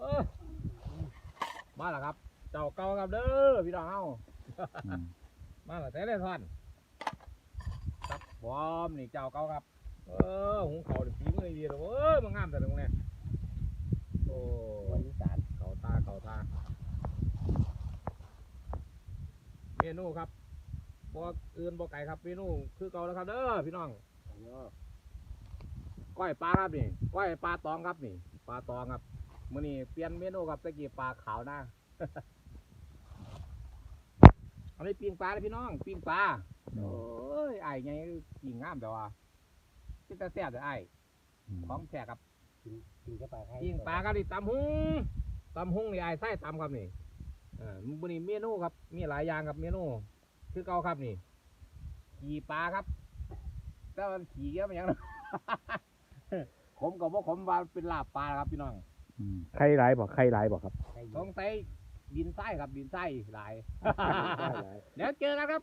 เออมาแล้วครับ เจ้าเก่าครับเด้อพี่น้องเฮาอืมมาแล้วแต่เลยท่านครับบอมนี่เจ้าเก่าครับ เออหุงเขาวนี่ฝีมือดีเลยเว้ยมันงามแต่ตรงเนี้ยโอ้วันที่สามเขาตาเขาตาเมนูครับบ่อื่นบ่ไก่ครับเมนูคือเก่าแล้วครับเด้อพี่น้องก้อยปลาครับนี่ก้อยปลาตองครับนี่ ปลาตองครับ มื้อนี้เปลี่ยนเมนูครับตะกี้ปลาขาวหน้าอันนี้ปิ้งปลาเลยพี่น้องปิ้งปลา โอ้ยไอ้ไงปิ้งงามแต่ว่าเป็นตาแซ่บแต่ไอ้อืมของแท้ครับกินกับปลาไข่ปิ้งปลาครับนี่ตำหุงตำหุงนี่ไอ้ไส้ตำครับนี่อ่ามื้อนี้เมนูครับ มีหลายอย่างครับเมนู คือเก่าครับนี่ขี่ปลาครับแต่มันขี่เยอะมันยังขมกับว่าขมว่าเป็นลาบปลาครับพี่น้อง อืมไข่หลายบ่ไข่หลายบ่ครับไข่ต้องใส่ดินไส้ครับดินไส้หลายได้หลาย เดี๋ยวเจอกันครับ